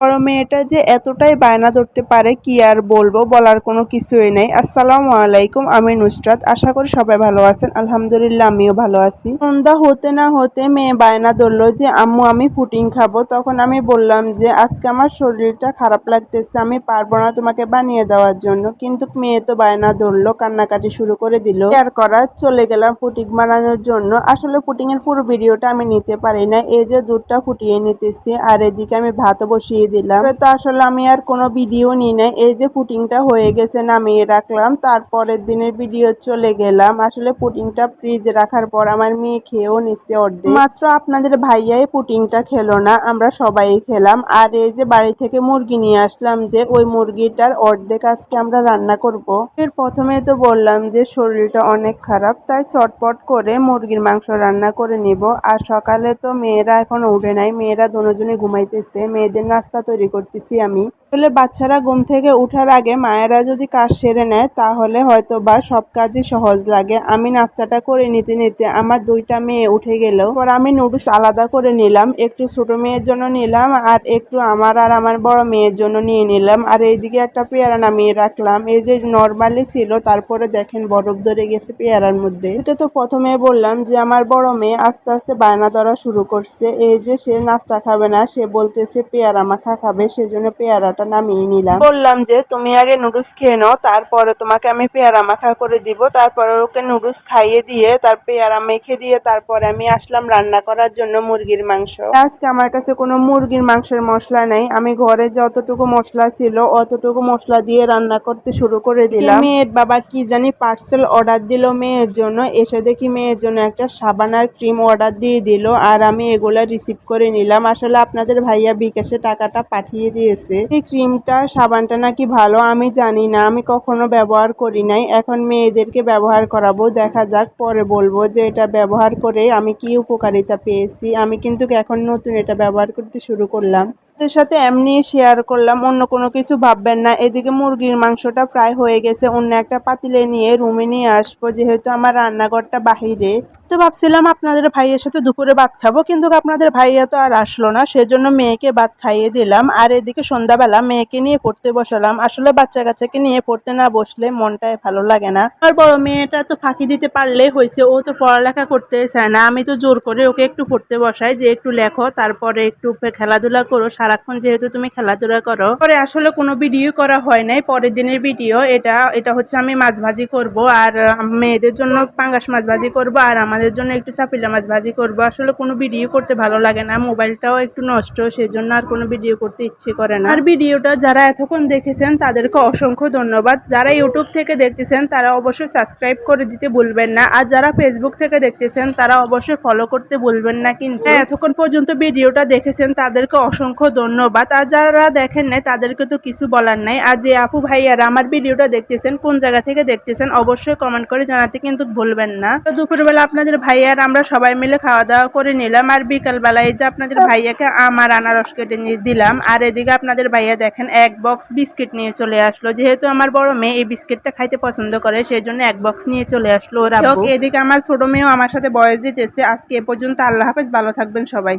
বড় মেয়েটা যে এতটাই বায়না ধরতে পারে, কি আর বলব? বলার কোনো কিছুই নেই। আসসালামু আলাইকুম, আমি নুসরাত। আশা করি সবাই ভালো আছেন। আলহামদুলিল্লাহ, আমিও ভালো আছি। সন্ধ্যা হতে না হতে মেয়ে বায়না ধরলো যে, আম্মু, আমি পুটিং খাব। তখন আমি বললাম যে, আজকে আমার শরীরটা খারাপ লাগতেছে, আমি পারব না তোমাকে বানিয়ে দেওয়ার জন্য। কিন্তু মেয়ে তো বায়না ধরলো, কান্নাকাটি শুরু করে দিল। আর করার চলে গেলাম পুটিং বানানোর জন্য। আসলে পুটিং এর পুরো ভিডিওটা আমি নিতে পারি না এই যে দুধটা ফুটিয়ে নিতেছি, আর এদিকে আমি ভাত বসিয়ে দিলাম। তো আসলে আমি আর কোনো ভিডিও নিই নাই। এই যে পুটিংটা হয়ে গেছে, নামিয়ে রাখলাম। তারপরের দিনের ভিডিও চলে গেলাম। আসলে পুটিংটা ফ্রিজে রাখার পর আমার মেয়ে খেয়েও নিচ্ছে অর্ধেক। মাত্র আপনাদের ভাইয়াই পুটিংটা খেলো না, আমরা সবাই খেলাম। আর এই যে বাড়ি থেকে মুরগি নিয়ে আসলাম যে, ওই মুরগিটার অর্ধেক আজকে আমরা রান্না করব। এর প্রথমে তো বললাম যে, শরীরটা অনেক খারাপ, তাই চটপট করে মুরগির মাংস রান্না করে নিব। আর সকালে তো মেয়েরা এখন উঠে নাই, মেয়েরা দুজনে ঘুমাইতেছে। মেয়েদের নাস্তা তৈরি করতেছি আমি। আসলে বাচ্চারা ঘুম থেকে উঠার আগে মায়েরা যদি কাজ সেরে নেয়, তাহলে হয়তো বা সব কাজই সহজ লাগে। আমি নাস্তাটা করে নিতে নিতে আমার দুইটা মেয়ে উঠে গেলেও পর আমি নুডলস আলাদা করে নিলাম। একটু ছোট মেয়ের জন্য নিলাম আর একটু আমার আর আমার বড় মেয়ের জন্য নিয়ে নিলাম। আর এইদিকে একটা পেয়ারা নামিয়ে রাখলাম। এই যে নর্মালি ছিল, তারপরে দেখেন বরফ ধরে গেছে পেয়ারার মধ্যে। এটা তো প্রথমে বললাম যে আমার বড় মেয়ে আস্তে আস্তে বায়না ধরা শুরু করছে। এই যে সে নাস্তা খাবে না, সে বলতেছে পেয়ারা মাখা খাবে। সেজন্য পেয়ারাটা নামিয়ে নিলাম। বললাম যে তুমি আগে নুডলস খেয়ে নাও তারপরে তোমাকে আমি পেয়ারা মাখা করে দিব। তারপরে ওকে নুডলস খাইয়ে দিয়ে তার পেয়ারা মেখে দিয়ে তারপরে আমি আসলাম রান্না করার জন্য মুরগির মাংস। আজকে আমার কাছে কোনো মুরগির মাংসের মশলা নেই। আমি ঘরে যতটুকু মশলা ছিল অতটুকু মশলা দিয়ে রান্না করতে শুরু করে দিলাম। মেয়ের বাবা কি জানি পার্সেল অর্ডার দিল মেয়ের জন্য। এসে দেখি মেয়ের জন্য একটা সাবান আর ক্রিম অর্ডার দিয়ে দিল আর আমি এগুলা রিসিভ করে নিলাম। আসলে আপনাদের ভাইয়া বিকাশে টাকাটা পাঠিয়ে দিয়েছে। ক্রিমটা সাবানটা নাকি ভালো, আমি জানি না, আমি কখনো ব্যবহার করি নাই। এখন মেয়েদেরকে ব্যবহার করাবো, দেখা যাক, পরে বলব যে এটা ব্যবহার করে আমি কি উপকারিতা পেয়েছি। আমি কিন্তু এখন নতুন এটা ব্যবহার করতে শুরু করলাম। এদের সাথে এমনি শেয়ার করলাম, অন্য কোনো কিছু ভাববেন না। এদিকে মুরগির মাংসটা প্রায় হয়ে গেছে, অন্য একটা পাতিলে নিয়ে রুমে নিয়ে আসব, যেহেতু আমার রান্নাঘরটা বাহিরে। তো ভাবছিলাম আপনাদের ভাইয়ের সাথে দুপুরে ভাত খাব, কিন্তু আপনাদের ভাইয়া তো আর আসলো না, সেজন্য মেয়েকে ভাত খাইয়ে দিলাম। আর এদিকে সন্ধ্যাবেলা মেয়েকে নিয়ে পড়তে বসালাম। আসলে বাচ্চা কাচ্চাকে নিয়ে পড়তে না বসলে মনটাই ভালো লাগে না। আর বড় মেয়েটা তো ফাঁকি দিতে পারলে হয়েছে, ও তো পড়ালেখা করতে চায় না। আমি তো জোর করে ওকে একটু পড়তে বসাই, যে একটু লেখো, তারপরে একটু খেলাধুলা করো। সারাক্ষণ যেহেতু তুমি খেলাধুলা করো, পরে আসলে কোনো ভিডিও করা হয় নাই, পরের দিনের ভিডিও। এটা এটা হচ্ছে আমি মাছ ভাজি করব, আর মেয়েদের জন্য পাঙ্গাস মাছ ভাজি করব, আর আমাদের জন্য একটু চাপিলা মাছ ভাজি করব। আসলে কোনো ভিডিও করতে ভালো লাগে না, মোবাইলটাও একটু নষ্ট, সেজন্য আর কোনো ভিডিও করতে ইচ্ছে করে না। আর ভিডিওটা যারা এতক্ষণ দেখেছেন, তাদেরকে অসংখ্য ধন্যবাদ। যারা ইউটিউব থেকে দেখতেছেন, তারা অবশ্যই সাবস্ক্রাইব করে দিতে ভুলবেন না। আর যারা ফেসবুক থেকে দেখতেছেন, তারা অবশ্যই ফলো করতে ভুলবেন না কিন্তু। এতক্ষণ পর্যন্ত ভিডিওটা দেখেছেন, তাদেরকে অসংখ্য ধন্যবাদ। আর যারা দেখেন নাই, তাদেরকে তো কিছু বলার নাই। আর যে আপু ভাইয়ারা আমার ভিডিওটা দেখতেছেন, কোন জায়গা থেকে দেখতেছেন, অবশ্যই কমেন্ট করে জানাতে কিন্তু ভুলবেন না। দুপুরবেলা আপনাদের ভাইয়ার আমরা সবাই মিলে খাওয়া দাওয়া করে নিলাম। আর বিকালবেলায় যে আপনাদের ভাইয়াকে আমার আনারস কেটে নিয়ে দিলাম। আর এদিকে আপনাদের ভাইয়া দেখেন, এক বক্স বিস্কিট নিয়ে চলে আসলো। যেহেতু আমার বড় মেয়ে এই বিস্কিটটা খাইতে পছন্দ করে সেই জন্য এক বক্স নিয়ে চলে আসলো ওরা এদিকে আমার ছোট মেয়েও আমার সাথে বয়স দিতেছে। আজকে এ পর্যন্ত আল্লাহ হাফেজ, ভালো থাকবেন সবাই।